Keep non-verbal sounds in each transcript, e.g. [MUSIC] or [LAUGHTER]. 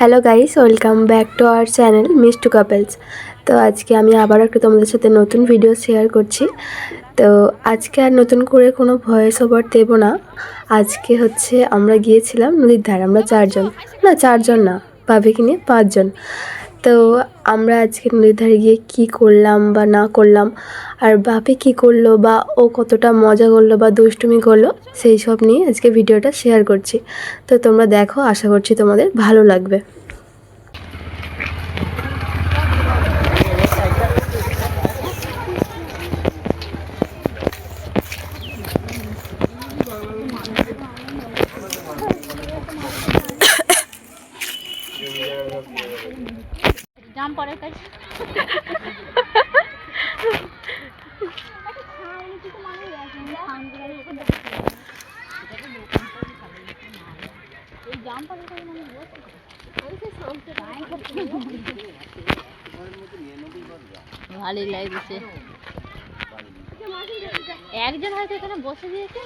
Hello guys welcome back to our channel miss to couples তো আজকে আমি আবার একটা তোমাদের সাথে নতুন ভিডিও শেয়ার করছি। তো আজকে আর নতুন করে কোনো ভয়েস ওভার দেবো না। আজকে হচ্ছে আমরা গিয়েছিলাম নদীর ধারে, আমরা চারজন। না চারজন না ভাবিকে নিয়ে? পাঁচজন। তো আমরা আজকে নদীর ধারে গিয়ে কী করলাম বা না করলাম, আর বাপে কি করল বা ও কতটা মজা করল বা দুষ্টুমি করল, সেই সব নিয়ে আজকে ভিডিওটা শেয়ার করছি। তো তোমরা দেখো, আশা করছি তোমাদের ভালো লাগবে। ভালোই লাগছে। একজন হয়তো এখানে বসে দিয়েছে।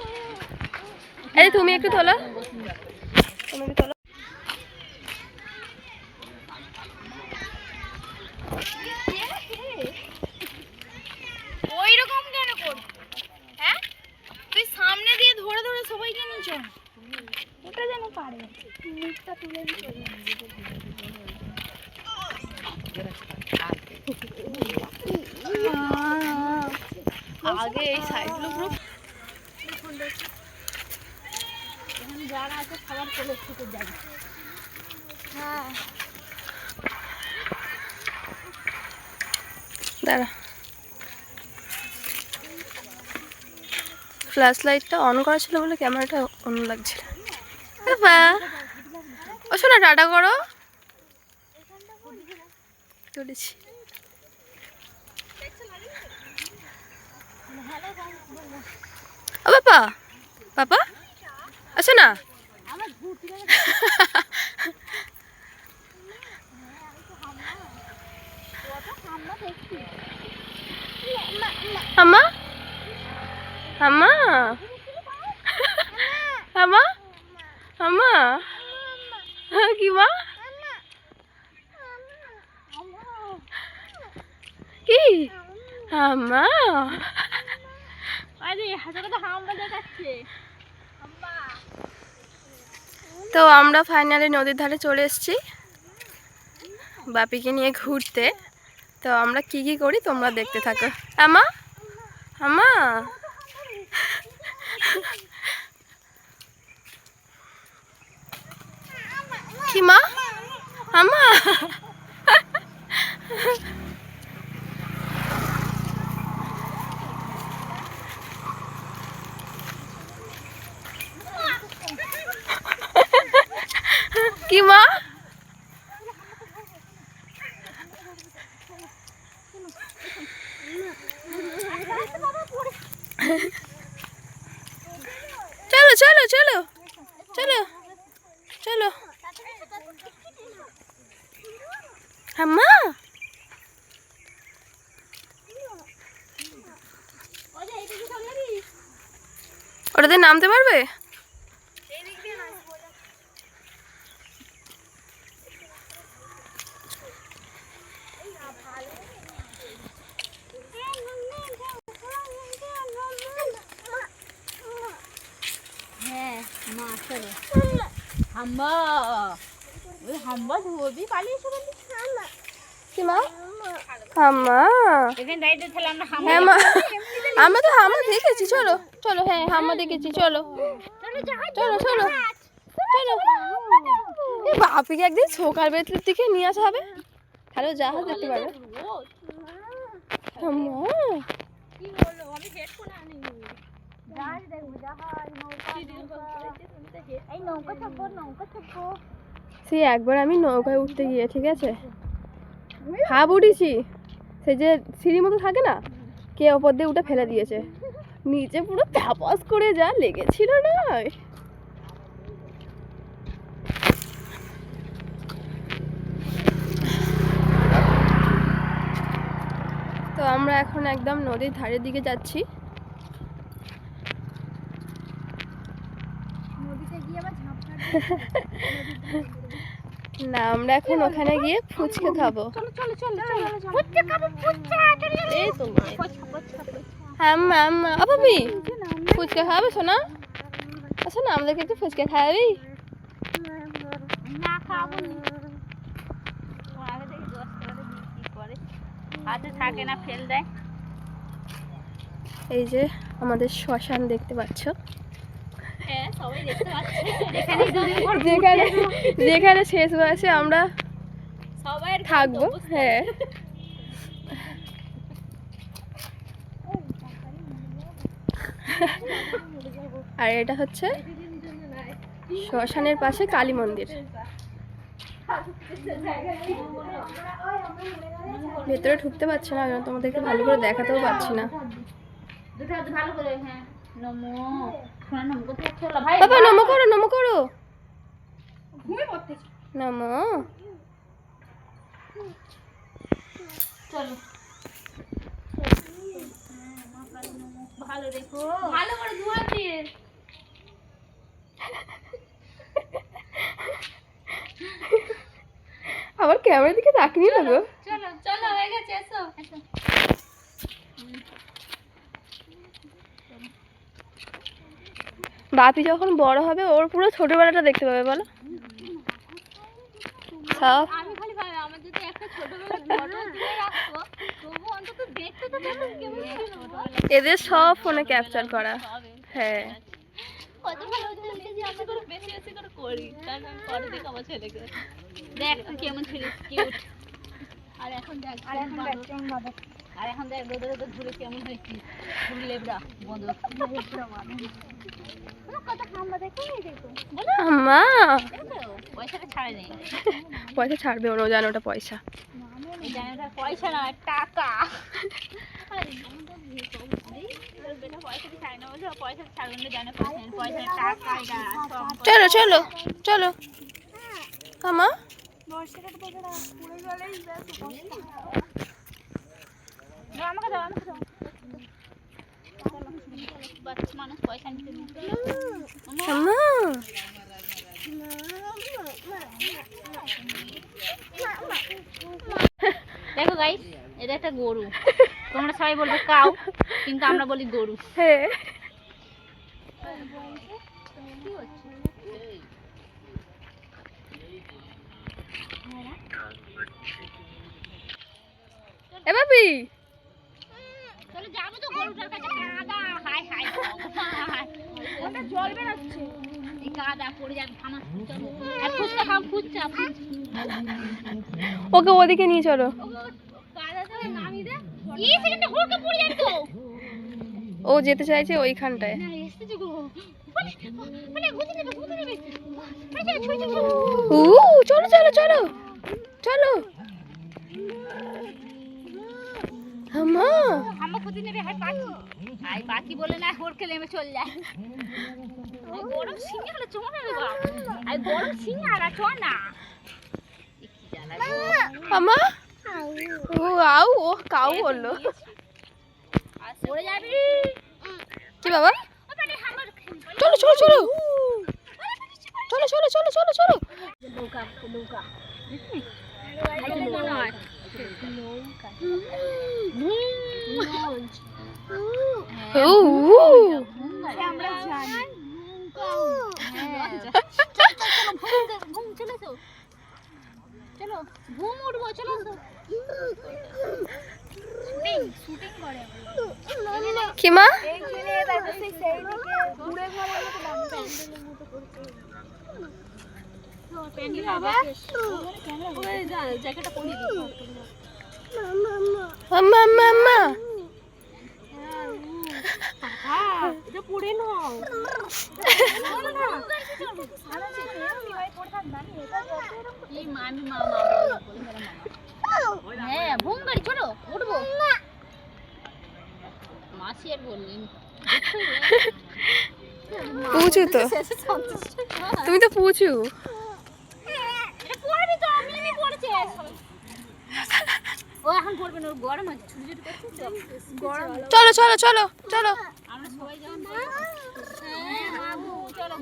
এই তুমি একটু তোলো। তুমি তোলো। ওই কেন কর হ্যাঁ? তুই সামনে দিয়ে ধরে ধরে সবাইকে নিয়ে আগে এই যারা আছে সবার চলে ছুটে যাবে। দাঁড়া। ফ্ল্যাশ লাইটটা অন করা ছিল বলে ক্যামেরাটা অন লাগছিল। বাবা ও শোনা টাটা করো। তুলেছি ও বাবা বাবা আসো না। আম্মা আম্মা আম্মা আম্মা কি মা কি দেখাচ্ছে। তো আমরা ফাইনালি নদীর ধারে চলে এসেছি। বাপিকে নিয়ে ঘুরতে। তো আমরা কি কি করি তোমরা দেখতে থাকো। আমা? আমা? কি মা? আমা কি মা চলো চলো চলো চলো চলো। ওটাতে নামতে পারবে? হ্যাঁ মা চলো। হাম্বা। ওই হাম্বা ধোবি পালিয়ে এসে বললি কি মা আম্মা এখানে দাঁড়িয়ে তাহলে আমরা হ্যাঁ মা। আমরা তো হামা দেখেছি চলো চলো হ্যাঁ হামা দেখেছি চলো। চলো চলো চলো বাপিকে একদিন সকাল বেতলের দিকে নিয়ে আসা হবে। হ্যালো জাহাজ দেখতে পারবে আম্মা কি বলো আমি হেডফোন আনিনি জাহাজ সেই একবার আমি নৌকায় উঠতে গিয়ে, ঠিক আছে? হাফ উঠেছি সেই যে সিঁড়ি মতো থাকে না, কে ওপর দিয়ে উঠে ফেলে দিয়েছে। নিচে পুরো তাপাস করে যা লেগেছিল না তো আমরা এখন একদম নদীর ধারের দিকে যাচ্ছি। না আমরা এখন ওখানে গিয়ে ফুচকা খাব। আবাবি ফুচকা খাবে শোনা আচ্ছা না আমাদেরকে একটু ফুচকা খাবি এই যে আমাদের শ্মশান দেখতে পাচ্ছ। [LAUGHS] যেখানে যেখানে শেষ বয়সে আমরা সবাই থাকব হ্যাঁ। আর এটা হচ্ছে শ্মশানের পাশে কালী মন্দির। ভেতরে ঢুকতে পারছি না তোমাদেরকে ভালো করে দেখাতেও পারছি না। ভালো করে হ্যাঁ। বাবা নমো করো করো। নমো। আবার ক্যামেরা ক্যামেরার দিকে তাকিয়ে লাগো বাপি যখন বড় হবে ওর পুরো ছোটবেলাটা দেখতে পাবে বলো। এদের সব ফোনে ক্যাপচার করা। হ্যাঁ। আর এখন দেখ আর এখন দেখ আর এখন দেখ রোদে রোদে ঘুরে কেমন হয়েছি। ঘুরলে বন্ধ। পয়সা ছাড়বে ওরা জানো ওটা পয়সা। পয়সা না টাকা চলো চলো। চলো আমাকে দাও আমাকে দাও। বাচ্চা মানুষ পয়সা নিতে নিতে। দেখো গাইস এটা একটা গরু। তোমরা সবাই বলবে কাউ কিন্তু আমরা বলি গরু। হ্যাঁ এ বাপি চলো যাব তো গরুটার কাছে। ওকে ওদিকে নিয়ে চলো। ও যেতে চাইছে ওইখানটায়। চলো চলো চলো। চলো। আমা আমরা খুঁজে নেবে? হাই পাখি। হাই পাখি বলে না হুড়কে নেমে চলে যায় ওই গরম সিঙ্গে হলে চো না রে বাপ। আর গরম সিঙ্গে আর চো না। এ কি জ্বালা গো। আমা ও আউ ও কাউ বলল পড়ে যাবি। কি বাবা? চলো চলো চলো। চলো চলো চলো চলো। চলো নৌকা নৌকা আইতে মনে হয় ও উ আমরা জানি চলো ঘুম উঠবো চলো কি প্যান্ডেল বাবা জ্যাকেটটা পরিয়ে দিই আম্মা আম্মা আম্মা এটা পড়ে নাও এই মামি মামা তুমি তো পুচু এটা পড়বি তো আমি আমি পড়েছে ও এখন পড়বে না ওর গরম আছে ছুটি ছুটি করছে গরম। চলো চলো চলো চলো। আমরা সবাই যাব হ্যাঁ মামু চলো।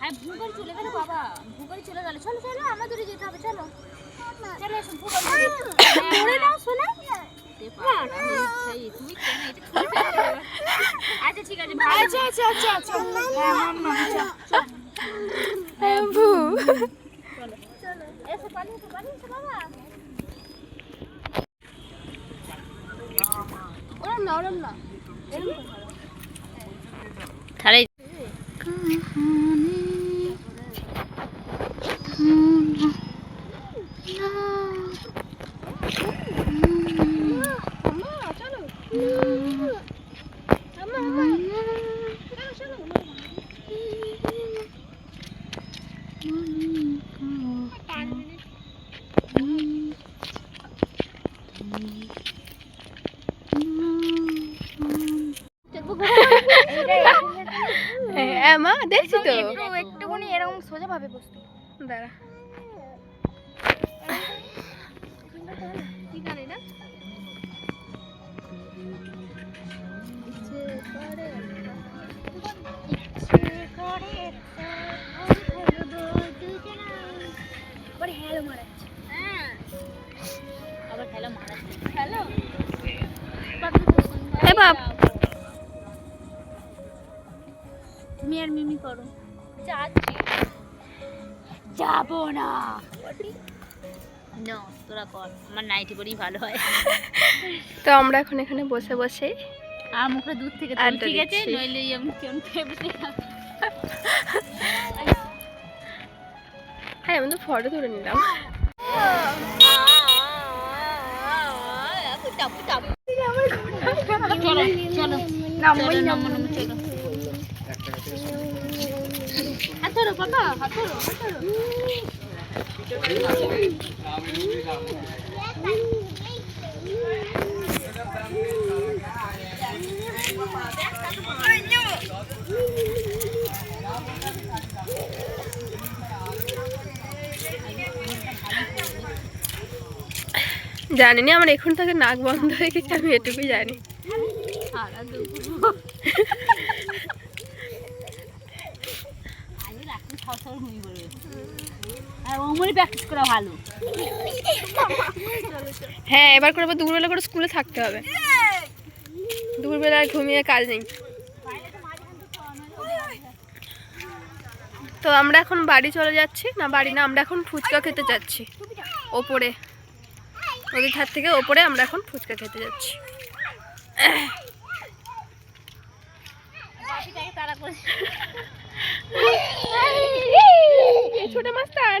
হ্যাঁ ভুগারি চলে গেল বাবা। ভুগারি চলে গেল। চলো চলো আমাদেরই যেতে হবে চলো। চলো এসো ভুগারি পড়ে নাও খুলে ফেলো এবার। আচ্ছা ঠিক আছে আচ্ছা আচ্ছা আচ্ছা আচ্ছা। হ্যাঁ চলো। এসো এসো এসো বাবা। ওরম না হ্যাঁ মা দেখছি তো। একটুখানি এরকম সোজা ভাবে বসতে। দাঁড়া। কি গানে তুমি আর মিমি করো। যাচ্ছি। যাব না। না তোরা কর। আমার নাইটি পরেই ভালো হয়। তো আমরা এখন এখানে বসে বসে আর মুখটা দূর থেকে ঠিক আছে? নইলে আমি কেমন ফেবতে হ্যাঁ আমি তো ফটো তুলে নিলাম। চলো চলো। নামবো নামবো চলো। হাত ধরো পাপা হাত ধরো হাত ধরো জানি না আমার এখন থেকে নাক বন্ধ হয়ে গেছে, আমি এটুকুই জানি সারা দুপুর আমি রাখতে সব সব ঘুমিয়ে পড়বে আর ওমনি প্র্যাকটিস করা ভালো। হ্যাঁ এবার করে আবার দুপুরবেলা করে স্কুলে থাকতে হবে। দুপুরবেলায় ঘুমিয়ে কাজ নেই। তো আমরা এখন বাড়ি চলে যাচ্ছি। না বাড়ি না আমরা এখন ফুচকা খেতে যাচ্ছি। ওপরে। নদীর ধার থেকে ওপরে আমরা এখন ফুচকা খেতে যাচ্ছি। ছোট মাস্তান।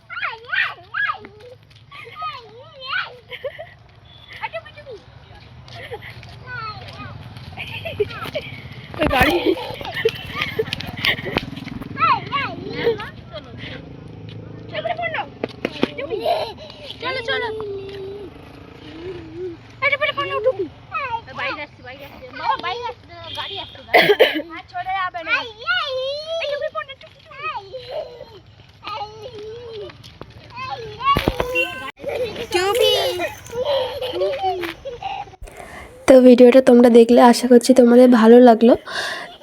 ওই গাড়ি চলো চলো বাইরে আসছে বাইরে আসছে বাবা বাইরে আসছে গাড়ি আসছে আর ছোড়ে যাবে না তো ভিডিওটা তোমরা দেখলে আশা করছি তোমাদের ভালো লাগল।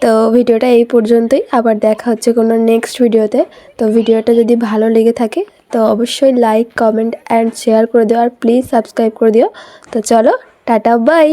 তো ভিডিওটা এই পর্যন্তই, আবার দেখা হচ্ছে কোনো নেক্সট ভিডিওতে। তো ভিডিওটা যদি ভালো লেগে থাকে, তো অবশ্যই লাইক কমেন্ট অ্যান্ড শেয়ার করে দিও, আর প্লিজ সাবস্ক্রাইব করে দিও। তো চলো, টাটা বাই